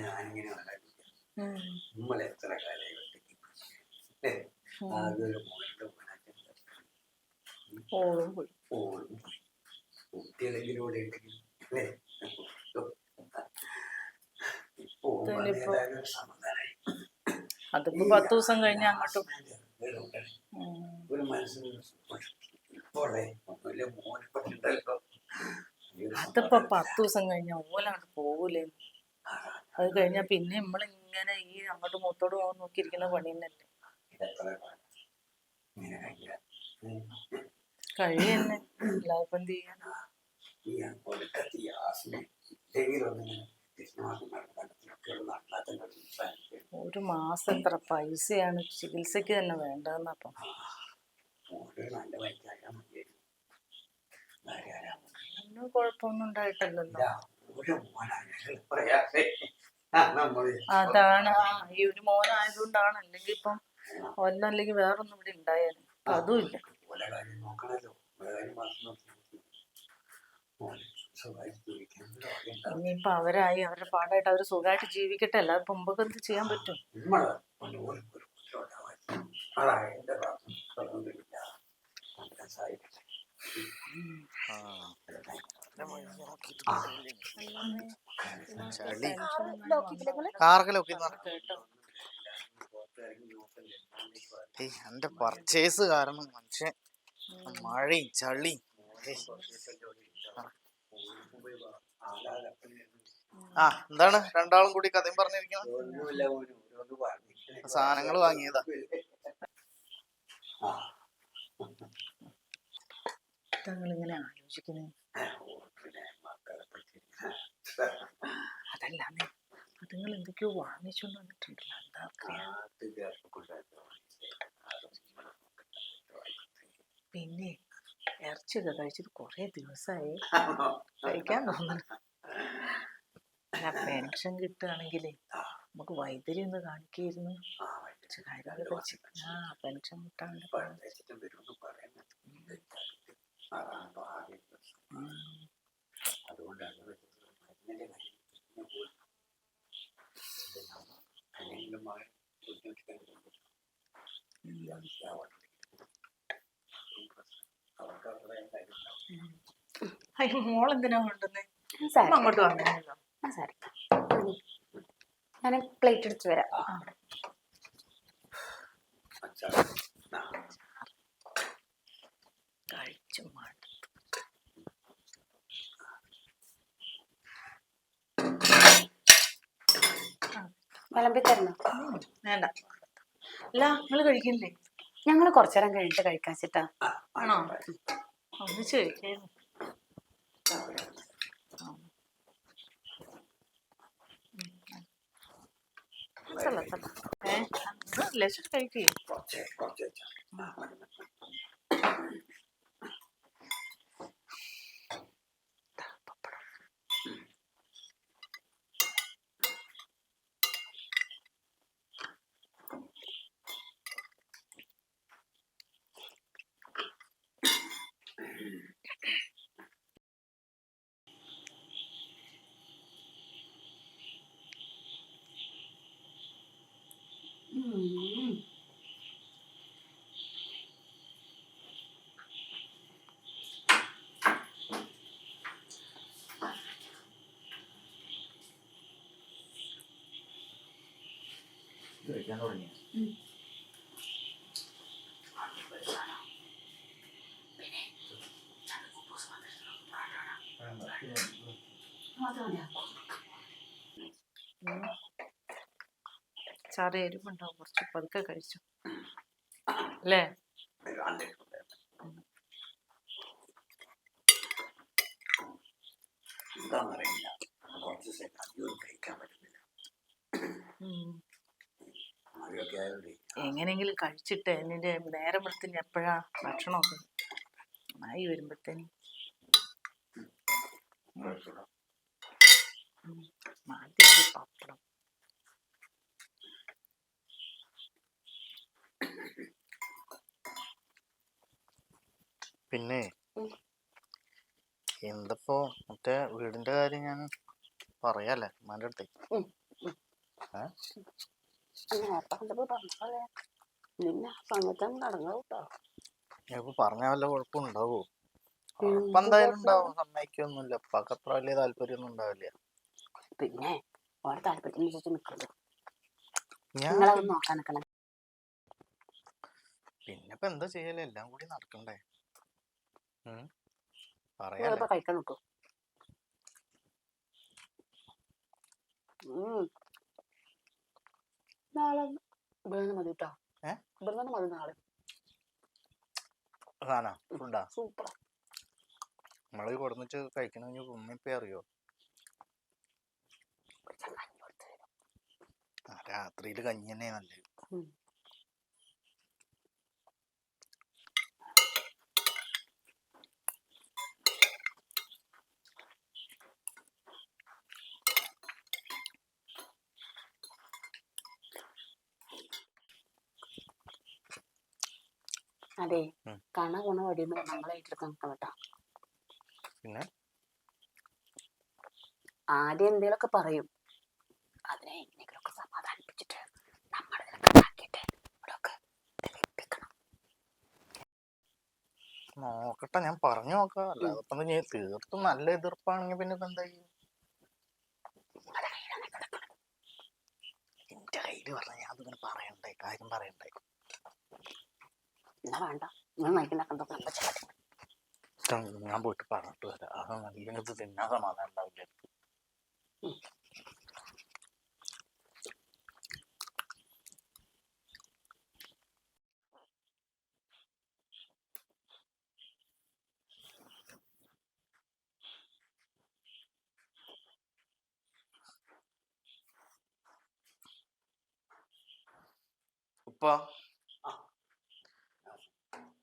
ഞാനിങ്ങനെ ആലോചിക്കാം ഉം. നമ്മളെ എത്ര കാലമായി ഒറ്റയ്ക്ക് അല്ലേ? ഉം. ആകെ ഒരു മോളുടെ മോനാറ്റം ഓളും പോയി. ഓളും കുട്ടികളെങ്കിലും ഇവിടെ ഉണ്ടെങ്കിൽ അല്ലേ? ഇപ്പൊ ഇനിയിപ്പോ- ഏതായാലും ഒരു സമാധാനായി. അതിപ്പോ പത്ത് ദിവസം കഴിഞ്ഞ് അങ്ങോട്ടും ഒരു മനസ്സിന് അതിപ്പോ പത്ത് ദിവസം കഴിഞ്ഞ ഓലങ്ങോട്ട് പോകൂലേ അത് കഴിഞ്ഞാ പിന്നെ നമ്മളിങ്ങനെ ഈ അങ്ങോട്ട് മൂത്തോട് പോകാൻ നോക്കിയിരിക്കുന്ന പണി ഇങ്ങനെ കഴിയാം അല്ലാതെ ഇപ്പൊ എന്ത് ചെയ്യാൻ? ഒരു മാസം എത്ര പൈസയാണ് ചികിത്സക്ക് തന്നെ ആരാരാ ഒന്നും കുഴപ്പമൊന്നും ഉണ്ടായിട്ടില്ലല്ലോ. ആ അതാണ് ആ ഈ ഒരു മോനായതുകൊണ്ടാണ് അല്ലെങ്കിൽ ഇപ്പം ഒന്നും അല്ലെങ്കിൽ വേറൊന്നും ഇവിടെ ഉണ്ടായാലും അതുമില്ല. ഇനിയിപ്പൊ അവരായി അവരുടെ പാടായിട്ട് അവർ സുഖമായിട്ട് ജീവിക്കട്ടെ അല്ലാതെ മുമ്പൊക്കെ എന്ത് ചെയ്യാൻ പറ്റും നമ്മൾ എന്റെ ചളി പർച്ചേസ് കാരണം മനുഷ്യൻ മഴയും ചളിയും. ആ എന്താണ്? രണ്ടാളും കൂടി കഥയും പറഞ്ഞിരിക്കണം സാധനങ്ങൾ വാങ്ങിയതാ. തങ്ങൾ ഇങ്ങനെ ആലോചിക്കുന്നത് പിന്നെ മക്കളെ പറ്റി അതല്ലാന്നേ എന്തൊക്കെയോ വാങ്ങിച്ചുകൊണ്ട് വന്നിട്ടുണ്ടല്ലോ. എന്താ പിന്നെ ഇറച്ചിയൊക്കെ കഴിച്ചിട്ട് കൊറേ ദിവസമായി കഴിക്കാൻ തോന്നുന്നു അല്ല പെൻഷൻ കിട്ടുകയാണെങ്കിലേ നമുക്ക് വൈദ്യുതി ഒന്ന് കാണിക്കായിരുന്നു. ആ പെൻഷൻ കിട്ടാണ്ട് അതുകൊണ്ടാണ് മരുന്നിന്റെ കാര്യം പിന്നെ പോയി. അയ്യോ മോളെന്തിനാ കൊണ്ടുവന്നേ? അങ്ങോട്ട് സാരി. ഞാൻ പ്ലേറ്റ് എടുത്ത് വരാം അച്ഛാ, ആ, കഴിച്ചു മാറ്റി വിളമ്പി തരണം വേണ്ട. അല്ല നിങ്ങൾ കഴിക്കില്ലേ ഞങ്ങൾ കുറച്ചേരം കഴിഞ്ഞിട്ട് കഴിക്കാച്ചിട്ടാ ആണോ? ഒന്നിച്ച് കഴിക്കായിരുന്നു. ഏ? ലക്ഷം കഴിക്കേ. ആ, മതി, മതി. ചെറിയ എരിവുണ്ടാവും കുറച്ച് പതുക്കെ കഴിച്ചു. അല്ലേ? വല്ലാണ്ട് എന്താണെന്നറിയില്ല കുറച്ച് ദിവസം അധികം കഴിക്കാൻ പറ്റുന്നില്ല ഉം. മഴയൊക്കെ ആയതുകൊണ്ട് എങ്ങനെയെങ്കിലും കഴിച്ചിട്ട് എന്നിന്റെ നേരം വെളുത്തിന് എപ്പോഴാ ഭക്ഷണമൊക്കെ ആയി വരുമ്പോഴത്തേന്. ആദ്യം പപ്പടം. പിന്നെ എന്തപ്പോ മറ്റേ വീടിന്റെ കാര്യം ഞാൻ പറയാല്ലേ ഉമ്മാന്റെ അടുത്ത്? ഉം, ഉം. നേരത്തെ കണ്ടപ്പോ പറഞ്ഞ വല്ല കുഴപ്പമുണ്ടാവോ എന്തായാലും ഉണ്ടാവും. സമ്മതിക്കൊന്നുമില്ല. അപ്പൊക്ക് അത്ര വലിയ താല്പര്യമൊന്നും ഉണ്ടാവില്ല. പിന്നെ ഓരോ താല്പര്യത്തിനനുസരിച്ച് നിൽക്കുള്ളൂ ഞാൻ നിങ്ങളതൊന്നും നോക്കാൻ നിൽക്കണം പിന്നെ ഇപ്പൊ എന്താ ചെയ്യൽ? എല്ലാം കൂടി നടക്കണ്ടേ? പറയാ കഴിക്കാൻ നിൽക്കൂ നാളെ ഇവിടുന്ന് മതി കേട്ടോ ഏ? ഇവിടുന്ന് മതി നാളെ. സാധന ഫുഡാ? സൂപ്പർ നമ്മൾ കഴിക്കണമെങ്കിൽ ഉമ്മയിപ്പ അറിയോ? ആ, രാത്രിയിൽ കഞ്ഞി തന്നെ നല്ലത്. അതെ. കണ കുണ വടിയുമ്പോ നമ്മളെ ഏറ്റെടുക്കാൻ കേട്ടോ. പിന്നെ? ആദ്യം എന്തേലൊക്കെ പറയും. അതിനെ എങ്ങനെയെങ്കിലുമൊക്കെ സമാധാനിപ്പിച്ചിട്ട് ആക്കിയിട്ട് ഇവിടെയൊക്കെ നോക്കട്ടെ ഞാൻ പറഞ്ഞു നോക്കാം. അല്ലാതെ ഇപ്പൊ ഞാൻ തീർത്തും നല്ല എതിർപ്പാണെങ്കിൽ പിന്നെ ഇപ്പൊ എന്താ ചെയ്യും? ഞാൻ അതിങ്ങനെ പറയണ്ടേ കാര്യം പറയണ്ടേ? എന്നാ വേണ്ട. നിങ്ങൾ നയിക്കുണ്ടാക്കാൻ ഞാൻ പോയിട്ട് പറഞ്ഞിട്ട് വരാം. അത് നല്ലത് തിന്നാൻ സമാധാനം ഉണ്ടാവില്ല. ഉപ്പ.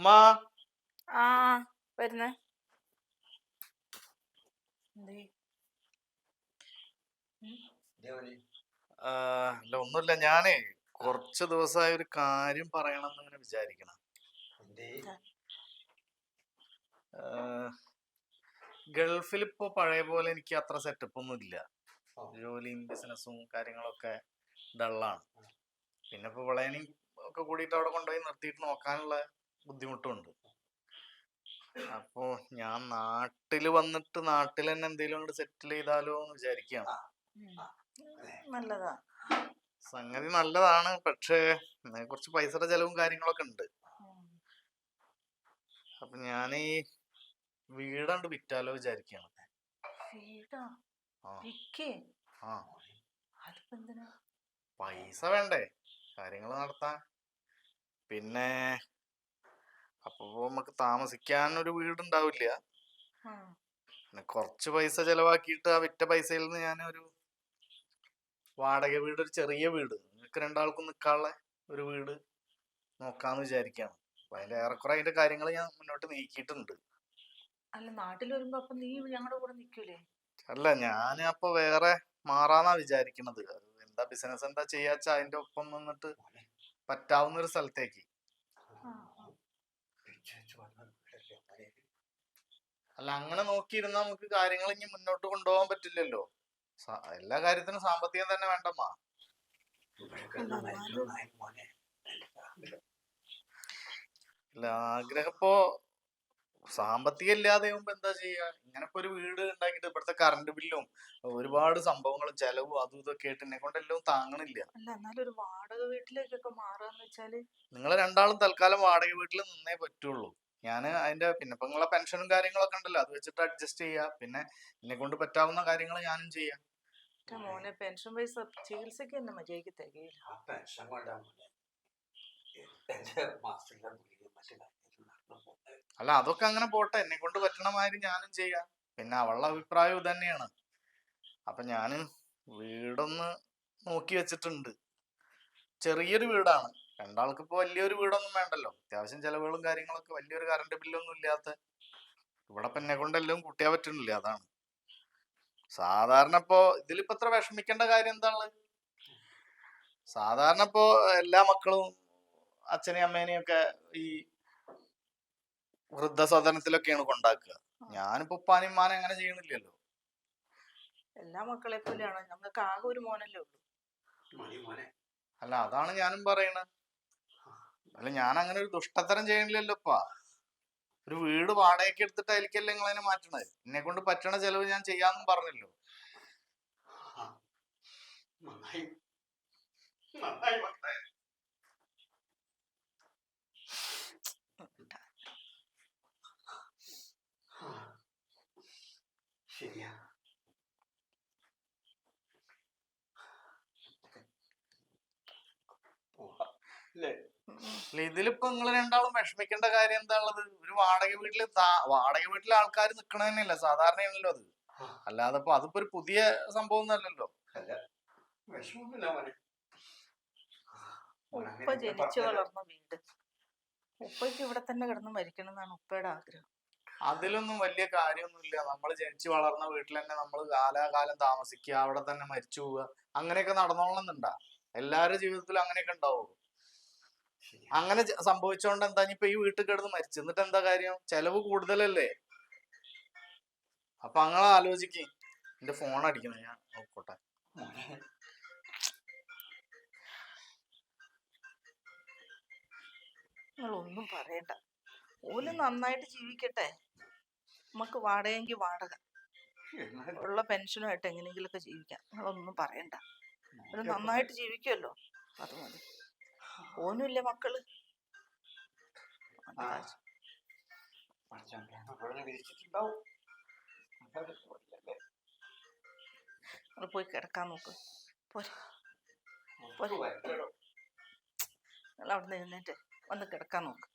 ഉമ്മ ആ വരുന്നേ. അല്ല ഒന്നുമില്ല. ഞാനേ കുറച്ച് ദിവസമായ ഒരു കാര്യം പറയണം എന്ന് ഇങ്ങനെ വിചാരിക്കണം. ഗൾഫിൽ ഇപ്പൊ പഴയ പോലെ എനിക്ക് അത്ര സെറ്റപ്പ് ഒന്നും ഇല്ല. ജോലിയും ബിസിനസ്സും കാര്യങ്ങളൊക്കെ ഡള്ളാണ് പിന്നെ ഇപ്പൊ വിളയണി ഒക്കെ കൂടിയിട്ട് അവിടെ കൊണ്ടുപോയി നിർത്തിയിട്ട് നോക്കാനുള്ള ബുദ്ധിമുട്ടുണ്ട്. അപ്പോ ഞാൻ നാട്ടിൽ വന്നിട്ട് നാട്ടിൽ തന്നെ എന്തെങ്കിലും അങ്ങോട്ട് സെറ്റിൽ ചെയ്താലോ എന്ന് വിചാരിക്കുകയാണ്. നല്ലതാ. സംഗതി നല്ലതാണ്. പക്ഷേ കുറച്ച് പൈസയുടെ ചെലവും കാര്യങ്ങളൊക്കെ ഉണ്ട്. അപ്പൊ ഞാൻ ഈ വീടണ്ട് വിറ്റാലോ വിചാരിക്കുകയാണ് എന്തിനാ? പൈസ വേണ്ടേ? കാര്യങ്ങൾ നടത്താൻ. പിന്നെ അപ്പൊ നമുക്ക് താമസിക്കാൻ ഒരു വീടുണ്ടാവില്ല. പിന്നെ കുറച്ച് പൈസ ചെലവാക്കിയിട്ട് ആ വിറ്റ പൈസയിൽ നിന്ന് ഞാൻ ഒരു വാടക വീട് ഒരു ചെറിയ വീട് നിങ്ങൾക്ക് രണ്ടാൾക്കും നിൽക്കാനുള്ള ഒരു വീട് നോക്കാന്ന് വിചാരിക്കാം അപ്പൊ അതിന്റെ ഏറെക്കുറെ അതിന്റെ കാര്യങ്ങൾ ഞാൻ മുന്നോട്ട് നീക്കിയിട്ടുണ്ട്. അല്ല നാട്ടിൽ വരുമ്പോ അപ്പൊ നീ ഞങ്ങളുടെ കൂടെ നിക്കൂലേ? അല്ല ഞാൻ അപ്പൊ വേറെ മാറാന്നാ വിചാരിക്കണത്. എന്താ ബിസിനസ് എന്താ ചെയ്യാച്ച അതിന്റെ ഒപ്പം നിന്നിട്ട് പറ്റാവുന്ന ഒരു സ്ഥലത്തേക്ക് ആ, ആ. പിച്ചേച്ച് വന്ന വീടല്ലേ മോനെ. അല്ല അങ്ങനെ നോക്കിയിരുന്ന നമുക്ക് കാര്യങ്ങൾ ഇനി മുന്നോട്ട് കൊണ്ടുപോകാൻ പറ്റില്ലല്ലോ. എല്ലാ കാര്യത്തിനും സാമ്പത്തികം തന്നെ വേണ്ടമ്മാ. ഇല്ല ആഗ്രഹം ഇപ്പോ സാമ്പത്തികം ഇല്ലാതെ ആകുമ്പോ എന്താ ചെയ്യാ? ഇങ്ങനെ ഇപ്പൊ ഒരു വീട് ഉണ്ടാക്കിയിട്ട് ഇവിടുത്തെ കറണ്ട് ബില്ലും ഒരുപാട് സംഭവങ്ങളും ചെലവും അതും ഇതൊക്കെ ആയിട്ട് എന്നെ കൊണ്ട് എല്ലാം താങ്ങണില്ല നിങ്ങൾ രണ്ടാളും തൽക്കാലം വാടക വീട്ടിൽ നിന്നേ പറ്റുള്ളൂ. ഞാൻ അതിന്റെ പിന്നെ ഇപ്പൊ നിങ്ങളെ പെൻഷനും കാര്യങ്ങളൊക്കെ ഉണ്ടല്ലോ അത് വെച്ചിട്ട് അഡ്ജസ്റ്റ് ചെയ്യാ. പിന്നെ എന്നെ കൊണ്ട് പറ്റാവുന്ന കാര്യങ്ങൾ ഞാനും ചെയ്യാം. മോനെ പെൻഷൻ പൈസ ചികിത്സക്ക് തന്നെ മര്യാദയ്ക്ക് തികയില്ല. പെൻഷൻ. അല്ല അതൊക്കെ അങ്ങനെ പോട്ടെ. എന്നെ കൊണ്ട് പറ്റണ മാതിരി ഞാനും ചെയ്യാം. പിന്നെ അവളുടെ അഭിപ്രായം ഇത് തന്നെയാണ്. അപ്പൊ ഞാൻ വീടൊന്ന് നോക്കി വെച്ചിട്ടുണ്ട്. ചെറിയൊരു വീടാണ്. രണ്ടാൾക്ക് ഇപ്പൊ വലിയൊരു വീടൊന്നും വേണ്ടല്ലോ. അത്യാവശ്യം ചെലവുകളും കാര്യങ്ങളൊക്കെ വലിയൊരു കറണ്ട് ബില്ലൊന്നും ഇല്ലാത്ത ഇവിടെ പിന്നെ കൊണ്ടെല്ലാം കൊണ്ട് പറ്റുന്നില്ല കൂട്ടിയാ പറ്റണില്ല അതാണ്. സാധാരണ ഇപ്പോ ഇതിലിപ്പോ ഇത്ര വിഷമിക്കേണ്ട കാര്യം എന്താണ് സാധാരണ ഇപ്പോ എല്ലാ മക്കളും അച്ഛനെയും അമ്മേനെയും ഒക്കെ ഈ വൃദ്ധസദനത്തിലൊക്കെയാണ് കൊണ്ടാക്കുക. ഞാനിപ്പോ ഉപ്പാനും ഉമ്മാനും അങ്ങനെ ചെയ്യണില്ലല്ലോ. എല്ലാ മക്കളെ പോലെയാണ് ഞങ്ങൾക്ക് ആകെ ഒരു മോനല്ലേ ഉള്ളൂ. മോനെ. അല്ല അതാണ് ഞാനും പറയണത്. അല്ല ഞാൻ അങ്ങനെ ഒരു ദുഷ്ടത്തരം ചെയ്യണില്ലല്ലോപ്പാ. ഒരു വീട് വാടകയ്ക്ക് എടുത്തിട്ടായിരിക്കല്ലേ നിങ്ങൾ അതിനെ മാറ്റണത്? എന്നെ കൊണ്ട് പറ്റണ ചെലവ് ഞാൻ ചെയ്യാന്നും പറഞ്ഞല്ലോ. ശരിയാ. അല്ല ഇതിലിപ്പോ നിങ്ങൾ രണ്ടാളും വിഷമിക്കേണ്ട കാര്യം എന്താണുള്ളത്? ഒരു വാടക വീട്ടിൽ വാടക വീട്ടിലെ ആൾക്കാർ നിക്കണ തന്നെയല്ല സാധാരണയാണല്ലോ അത്. അല്ലാതെ ഇപ്പൊ അതിപ്പോ ഒരു പുതിയ സംഭവം ഒന്നല്ലല്ലോ ഉപ്പ അങ്ങനെ ജനിച്ചു വളർന്ന വീട്. ഉപ്പയ്ക്ക് ഇവിടെ തന്നെ കിടന്ന് മരിക്കണം എന്നാണ് ഉപ്പയുടെ ആഗ്രഹം. അതിലൊന്നും വലിയ കാര്യമൊന്നുമില്ല. നമ്മൾ ജനിച്ചു വളർന്ന വീട്ടിൽ തന്നെ നമ്മൾ കാലാകാലം താമസിക്കുക അവിടെ തന്നെ മരിച്ചു പോവുക അങ്ങനെയൊക്കെ നടന്നോളണമെന്നുണ്ടാ? എല്ലാരുടെ ജീവിതത്തിലും അങ്ങനെയൊക്കെ ഉണ്ടാവും ശരിയാ. അങ്ങനെ സംഭവിച്ചോണ്ട് എന്താ ഇപ്പൊ ഈ വീട്ടിൽ കിടന്ന് മരിച്ചു എന്നിട്ട് എന്താ കാര്യം? ചെലവ് കൂടുതലല്ലേ? അപ്പൊ അങ്ങനെ ആലോചിക്ക്. എന്റെ ഫോൺ അടിക്കണം ഞാൻ. നോക്കോട്ടെ. ഒന്നും പറയണ്ട. ഓൽ നന്നായിട്ട് ജീവിക്കട്ടെ. നമുക്ക് വാടകയെങ്കിൽ വാടക. ഉള്ള പെൻഷനുമായിട്ട് എങ്ങനെയെങ്കിലുമൊക്കെ ജീവിക്കാം. നിങ്ങളൊന്നും പറയണ്ട. ഒരു നന്നായിട്ട് ജീവിക്കുമല്ലോ അത് മതി. ഓനുമില്ല മക്കൾ? പോയി കിടക്കാൻ നോക്ക്. പോരെ. നിങ്ങൾ അവിടെ നിന്ന് എഴുന്നേറ്റ് വന്ന് കിടക്കാൻ നോക്ക്.